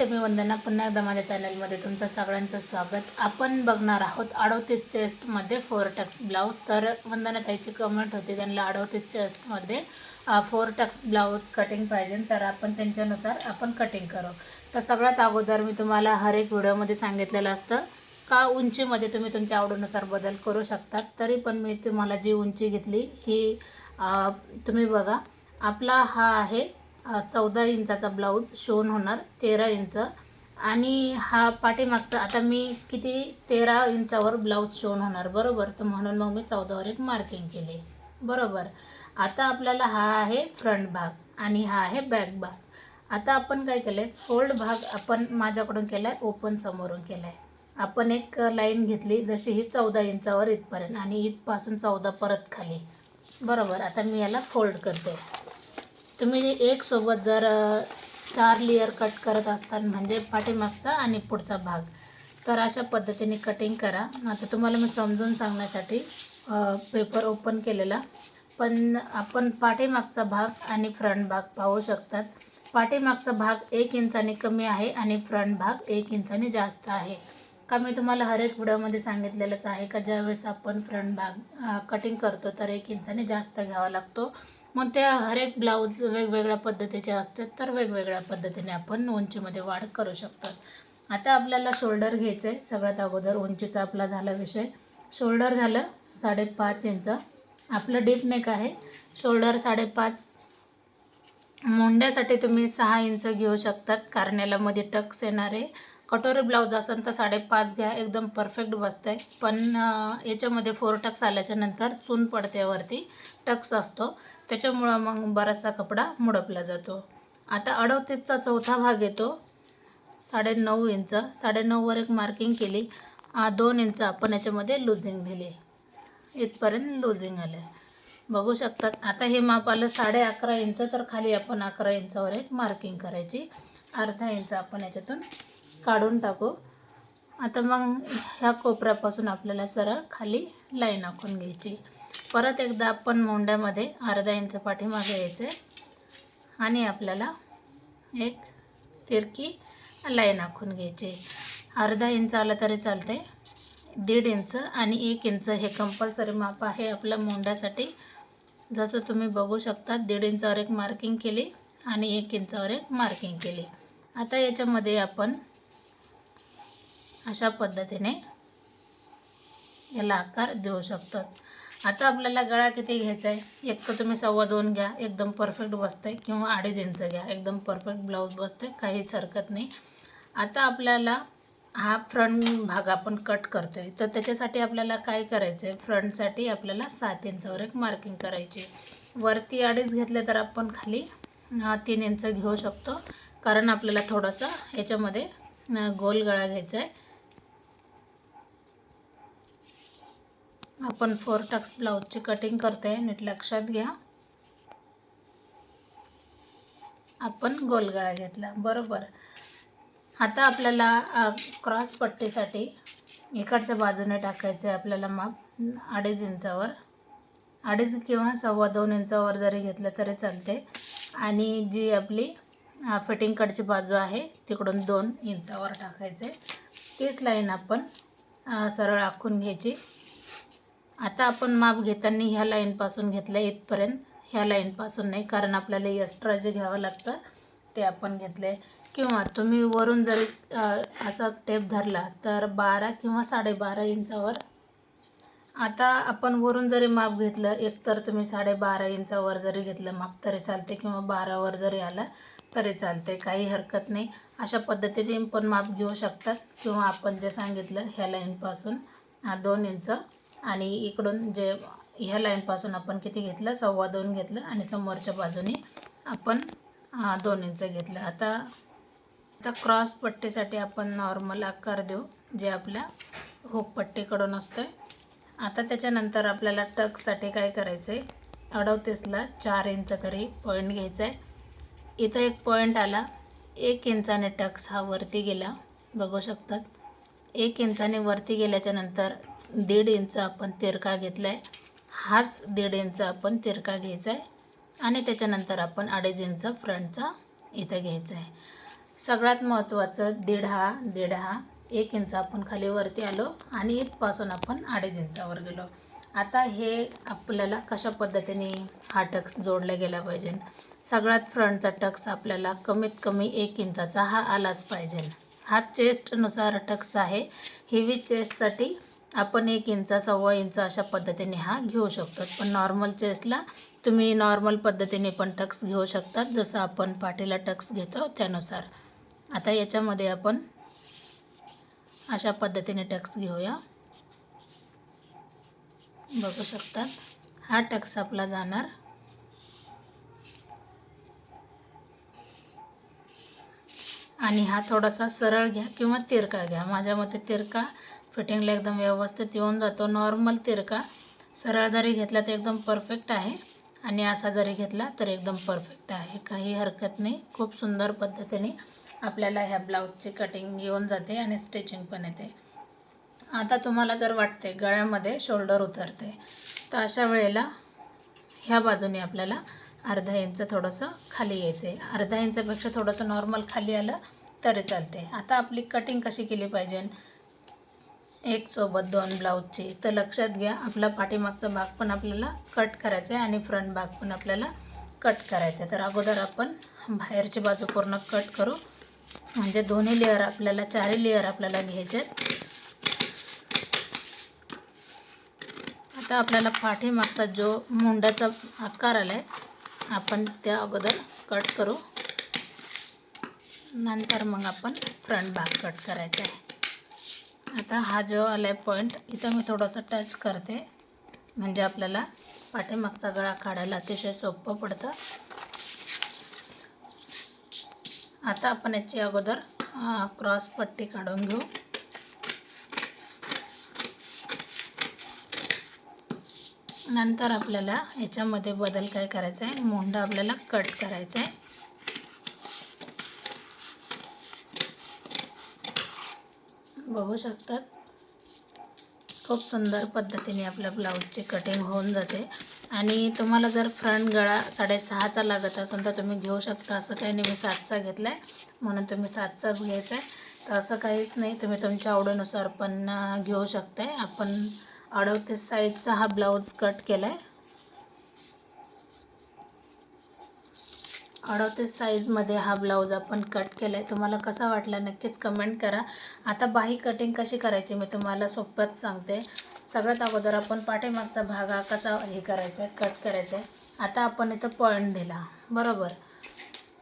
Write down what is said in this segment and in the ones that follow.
नमस्ते मी वंदना. पुन्हा एकदा माझ्या चॅनलमध्ये तुमचं सगळ्यांचं स्वागत. आपण बघणार आहोत अडोतीस चेस्टमध्ये फोर टक्स ब्लाऊज तर वंदना ताईची कमेंट होती त्यांना अडोतीस चेस्टमध्ये फोर टक्स ब्लाऊज कटिंग पाहिजे. तर आपण त्यांच्यानुसार आपण कटिंग करू. तर सगळ्यात अगोदर मी तुम्हाला हर एक व्हिडिओमध्ये सांगितलेलं असतं का उंचीमध्ये तुम्ही तुमच्या आवडीनुसार बदल करू शकतात. तरी पण मी तुम्हाला जी उंची घेतली ही तुम्ही बघा. आपला हा आहे चौदा इंचाचा ब्लाऊज शिवून होणार तेरा इंच. आणि हा पाठीमागचा आता मी किती तेरा इंचावर ब्लाऊज शिवून होणार बरोबर? तर म्हणून मग मी चौदावर एक मार्किंग केली. बरोबर? आता आपल्याला हा आहे फ्रंट भाग आणि हा आहे बॅक भाग. आता आपण काय केलं आहे फोल्ड भाग आपण माझ्याकडून केला आहे ओपन समोरून केला आहे आपण एक लाईन घेतली जशी ही चौदा इंचावर इथपर्यंत आणि इथपासून चौदा परत खाली. बरोबर? आता मी याला फोल्ड करते. तुम्ही एकसोबत जर चार लेअर कट करत असताल म्हणजे पाठीमागचा आणि पुढचा भाग तर अशा पद्धतीने कटिंग करा. आता तुम्हाला मी समजून सांगण्यासाठी पेपर ओपन केलेला. पण आपण पाठीमागचा भाग आणि फ्रंट भाग पाहू शकतात. पाठीमागचा भाग एक इंचाने कमी आहे आणि फ्रंट भाग एक इंचाने जास्त आहे. का मी तुम्हाला हर एक व्हिडिओमध्ये सांगितलेलंच आहे का ज्यावेळेस आपण फ्रंट भाग कटिंग करतो तर एक इंचाने जास्त घ्यावा लागतो. मग त्या हर एक ब्लाऊज वेगवेगळ्या पद्धतीचे असतात तर वेगवेगळ्या पद्धतीने आपण उंचीमध्ये वाढ करू शकतात. आता आपल्याला शोल्डर घ्यायचं आहे सगळ्यात अगोदर उंचीचा आपला झाला विषय. शोल्डर झालं साडेपाच इंच. आपलं डीप नेक आहे. शोल्डर साडेपाच. मोंड्यासाठी तुम्ही सहा इंच घेऊ शकतात. कारण याला मध्ये टक्स येणार आहे. कटोरी ब्लाऊज असेल तर साडेपाच घ्या. एकदम परफेक्ट बसतं आहे पण याच्यामध्ये फोर टक्स आल्याच्यानंतर चून पडते वरती. टक्स असतो. त्याच्यामुळं मग बराचसा कपडा मुडपला जातो. आता अडवतीसचा चौथा भाग येतो. साडेनऊ इंच साडेनऊवर एक मार्किंग केली. आ, दोन इंच आपण याच्यामध्ये लुझिंग दिली. इथपर्यंत लुझिंग आलं. बघू शकतात. आता हे माप आलं साडे अकरा इंच तर खाली आपण अकरा इंचावर एक मार्किंग करायची. अर्धा इंच आपण याच्यातून काढून टाकू. आता मग ह्या कोपऱ्यापासून आपल्याला सरळ खाली लाईन आखून घ्यायची. परत एकदा आपण मोंड्यामध्ये अर्धा इंच पाठीमागे यायचे आणि आपल्याला एक तिरकी लाईन आखून घ्यायची. अर्धा इंच आलं तरी चालते दीड इंच आणि एक इंच हे कंपल्सरी माप आहे आपल्या मोंड्यासाठी जसं तुम्ही बघू शकता दीड इंचावर एक मार्किंग केली आणि एक इंचावर एक मार्किंग केली. आता याच्यामध्ये आपण अशा पद्धतीने याला आकार देऊ शकतो. आता आपल्याला गळा किती घ्यायचा आहे? एक तर तुम्ही सव्वा दोन घ्या एकदम परफेक्ट बसतंय. किंवा अडीच इंच घ्या एकदम परफेक्ट ब्लाऊज बसतोय काहीच हरकत नाही. आता आपल्याला हा फ्रंट भाग आपण कट करतो आहे तर त्याच्यासाठी आपल्याला काय करायचं आहे फ्रंटसाठी आपल्याला सात इंचावर एक मार्किंग करायची. वरती अडीच घेतले तर आपण खाली तीन इंच घेऊ शकतो. कारण आपल्याला थोडंसं याच्यामध्ये गोल गळा घ्यायचा आहे आपण फोर टक्स ब्लाऊजची कटिंग करतोय नीट लक्षात घ्या. आपण गोलगळा घेतला बरोबर. आता आपल्याला क्रॉस पट्टीसाठी इकडच्या बाजूने टाकायचं आहे आपल्याला माप अडीच इंचावर. अडीच किंवा सव्वा दोन इंचावर जरी घेतलं तरी चालते आणि जी आपली फिटिंगकडची बाजू आहे तिकडून दोन इंचावर टाकायचं आहे तीच लाईन आपण सरळ आखून घ्यायची. आता आपण माप घेताना ह्या लाईनपासून घेतलं इथपर्यंत. ह्या लाईनपासून नाही कारण आपल्याला एक्स्ट्रा जे घ्यावं लागतं ते आपण घेतले किंवा तुम्ही वरून जरी असा टेप धरला तर बारा किंवा साडेबारा इंचावर. आता आपण वरून जरी माप घेतलं एकतर तुम्ही साडेबारा इंचावर जरी घेतलं माप तरी चालते किंवा बारावर जरी आलं तरी चालते काही हरकत नाही. अशा पद्धतीने पण माप घेऊ शकतात. किंवा आपण जे सांगितलं ह्या लाईनपासून दोन इंच आणि इकडून जे ह्या लाईनपासून आपण किती घेतलं? सव्वा दोन घेतलं आणि समोरच्या बाजूने आपण दोन इंच घेतलं. आता आता क्रॉस पट्टीसाठी आपण नॉर्मल आकार देऊ जे आपल्या हुक पट्टीकडून असतं आता त्याच्यानंतर आपल्याला टक्ससाठी काय करायचं आहे अडवतीसला चार इंच तरी पॉईंट घ्यायचा आहे इथं एक पॉईंट आला. एक इंचाने टक्स हा वरती गेला. बघू शकतात. एक इंचाने वरती गेल्याच्यानंतर दीड इंच आपण तिरका घेतला आहे हाच दीड इंच आपण तिरका घ्यायचा आहे आणि त्याच्यानंतर आपण अडीच इंच फ्रंटचा इथं घ्यायचा आहे सगळ्यात महत्त्वाचं दीड हा दीड हा एक इंच आपण खाली वरती आलो आणि इथपासून आपण अडीच इंचावर गेलो. आता हे आपल्याला कशा पद्धतीने हा टक्स जोडला गेला पाहिजे? सगळ्यात फ्रंटचा टक्स आपल्याला कमीत कमी एक इंचाचा हा आलाच पाहिजे. हा चेस्टनुसार टक्स आहे. हेवी चेस्टसाठी आपण एक इंच सव्वा इंच अशा पद्धतीने हा घेऊ शकतो. पण नॉर्मल चेस्टला तुम्ही नॉर्मल पद्धतीने पण टक्स घेऊ शकतात जसं आपण पाठीला टक्स घेतो त्यानुसार. आता याच्यामध्ये आपण अशा पद्धतीने टक्स घेऊया. बघू शकतात हा टक्स आपला जाणार. आणि हा थोडासा सरळ घ्या किंवा तिरका घ्या. माझ्या मते तिरका फिटिंगला एकदम व्यवस्थित येऊन जातो. नॉर्मल तिरका. सरळ जरी घेतला तर एकदम परफेक्ट आहे. आणि असा जरी घेतला तर एकदम परफेक्ट आहे. काही हरकत नाही. खूप सुंदर पद्धतीने आपल्याला ह्या ब्लाऊजची कटिंग येऊन जाते आणि स्टिचिंग पण येते. आता तुम्हाला जर वाटते गळ्यामध्ये शोल्डर उतरते तर अशा वेळेला ह्या बाजूने आपल्याला अर्धा इंच थोडंसं खाली यायचं आहे अर्धा इंचापेक्षा थोडंसं नॉर्मल खाली आलं तरी चालते आता आपली कटिंग कशी केली पाहिजे? एक सोबत दोन ब्लाऊजचे. तर लक्षात घ्या आपला पाठीमागचा भाग पण आपल्याला कट करायचा आहे आणि फ्रंट भाग पण आपल्याला कट करायचा आहे. तर अगोदर आपण बाहेरची बाजू पूर्ण कट करू. म्हणजे दोन्ही लेअर आपल्याला चारही लेअर आपल्याला घ्यायचे आहेत. आता आपल्याला पाठीमागचा जो मुंड्याचा आकार आला आहे आपण त्या अगोदर कट करू. नंतर मग आपण फ्रंट भाग कट करायचा आहे. आता हा जो आला आहे पॉईंट इथं मी थोडंसं टच करते. म्हणजे आपल्याला पाठीमागचा गळा काढायला अतिशय सोपं पडतं. आता आपण याची अगोदर क्रॉस पट्टी काढून घेऊ. नंतर आपल्याला याच्यामध्ये बदल काय करायचा आहे मोंडा आपल्याला कट करायचा आहे बघू शकतात. खूप सुंदर पद्धतीने आपल्या ब्लाऊजची कटिंग होऊन जाते. आणि तुम्हाला जर फ्रंट गळा साडेसहाचा लागत असेल तर तुम्ही घेऊ शकता. असं काही नाही मी सातचा घेतला आहे म्हणून तुम्ही सातचाच घ्यायचा आहे तर असं काहीच नाही तुम्ही तुमच्या आवडीनुसार पण घेऊ शकताय. आपण अडवतीस साईजचा हा ब्लाऊज कट केला आहे अडतीस साईजमध्ये हा ब्लाऊज आपण कट केला आहे तुम्हाला कसा वाटला नक्कीच कमेंट करा. आता बाही कटिंग कशी करायची मी तुम्हाला सोप्यात सांगते. सगळ्यात अगोदर आपण पाठीमागचा भाग हा कसा हे करायचा आहे कट करायचा आहे. आता आपण इथं पॉईंट दिला. बरोबर?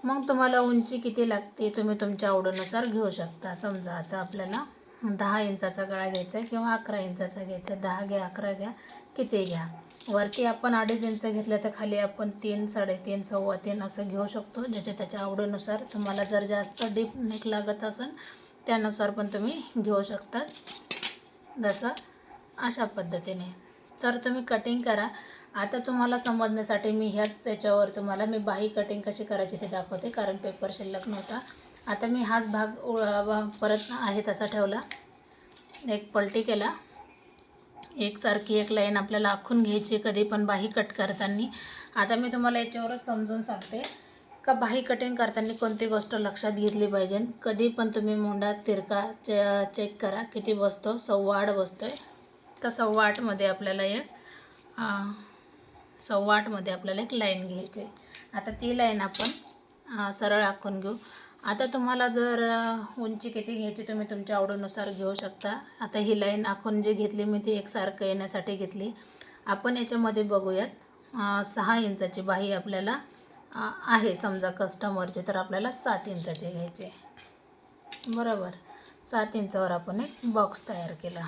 मग तुम्हाला उंची किती लागते तुम्ही तुमच्या आवडीनुसार घेऊ शकता. समजा आता आपल्याला दहा इंचाचा गळा घ्यायचा आहे किंवा अकरा इंचाचा घ्यायचा आहे. दहा घ्या अकरा घ्या किती घ्या? वरती आपण अडीच इंच घेतलं तर खाली आपण तीन साडेतीन सव्वा तीन असं घेऊ शकतो. ज्याच्या त्याच्या आवडीनुसार तुम्हाला जर जास्त डीप नेक लागत असेल त्यानुसार पण तुम्ही घेऊ शकतात जसं अशा पद्धतीने. तर तुम्ही कटिंग करा. आता तुम्हाला समजण्यासाठी मी ह्याच याच्यावर तुम्हाला मी बाही कटिंग कशी करायची ते दाखवते. कारण पेपर शिल्लक नव्हता. आता मी हाच भाग परत आहे तसा ठेवला. एक पलटी केला. एकसारखी एक लाईन आपल्याला आखून घ्यायची कधी पण बाही कट करताना. आता मी तुम्हाला याच्यावरच समजून सांगते. का बाही कटिंग करताना कोणती गोष्ट लक्षात घेतली पाहिजे? कधी पण तुम्ही मुंडा तिरका चे चेक करा किती बसतो. सव्वा आठ बसतो आहे तर सव्वा आठमध्ये आपल्याला एक सव्वा आठमध्ये आपल्याला एक लाईन घ्यायची आता ती लाईन आपण सरळ आखून घेऊ. आता तुम्हाला जर उंची किती घ्यायची तुम्ही तुमच्या आवडीनुसार घेऊ शकता. आता ही लाईन आखून जी घेतली मी ती एकसारखं येण्यासाठी घेतली. आपण याच्यामध्ये बघूयात सहा इंचाची बाही आपल्याला आहे. समजा कस्टमरची तर आपल्याला सात इंचाची घ्यायची. बरोबर. सात इंचावर आपण एक बॉक्स तयार केला.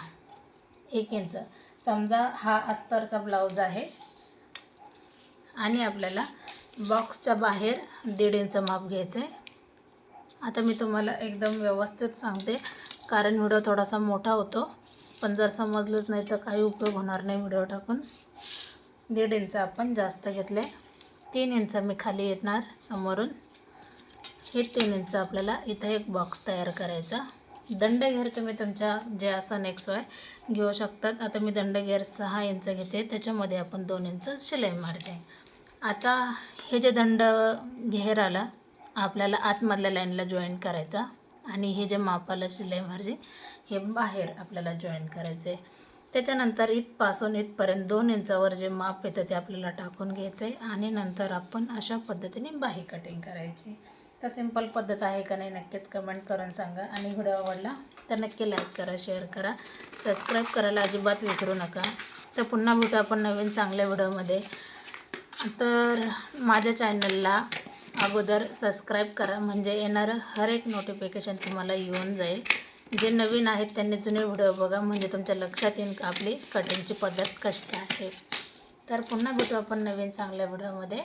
एक इंच. समजा हा अस्तरचा ब्लाऊज आहे. आणि आपल्याला बॉक्सच्या बाहेर दीड इंच माप घ्यायचं आहे आता मी तुम्हाला एकदम व्यवस्थित सांगते. कारण व्हिडिओ थोडासा मोठा होतो. पण जर समजलंच नाही तर काही उपयोग होणार नाही व्हिडिओ टाकून. दीड इंच आपण जास्त घेतले. तीन इंच मी खाली येणार समोरून. हे तीन इंच आपल्याला इथं एक बॉक्स तयार करायचा. दंडघेर तुम्ही तुमच्या जे असा नेक्स आहे घेऊ शकतात. आता मी दंडघेर सहा इंच घेते. त्याच्यामध्ये आपण दोन इंच शिलाई मारते. आता हे जे दंड घेर आला आपल्याला आतमधल्या लाईनला जॉईन करायचा. आणि हे जे मापाला शिलाई मार्जिन हे बाहेर आपल्याला जॉईन करायचं आहे त्याच्यानंतर इथपासून इथपर्यंत दोन इंचावर जे माप येतं ते आपल्याला टाकून घ्यायचं आहे आणि नंतर आपण अशा पद्धतीने बाही कटिंग करायची. तर सिंपल पद्धत आहे का नाही नक्कीच कमेंट करून सांगा. आणि व्हिडिओ आवडला तर नक्की लाईक करा शेअर करा. सबस्क्राईब करायला अजिबात विसरू नका. तर पुन्हा भेटू आपण नवीन चांगल्या व्हिडिओमध्ये तर माझ्या चॅनलला अगोदर सबस्क्राईब करा म्हणजे येणारं हर एक नोटिफिकेशन तुम्हाला येऊन जाईल. जे नवीन आहेत त्यांनी जुने व्हिडिओ बघा म्हणजे तुमच्या लक्षात येईल का आपली कटिंगची पद्धत कशी आहे. तर पुन्हा भेटू आपण नवीन चांगल्या व्हिडिओमध्ये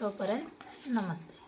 तोपर्यंत नमस्ते.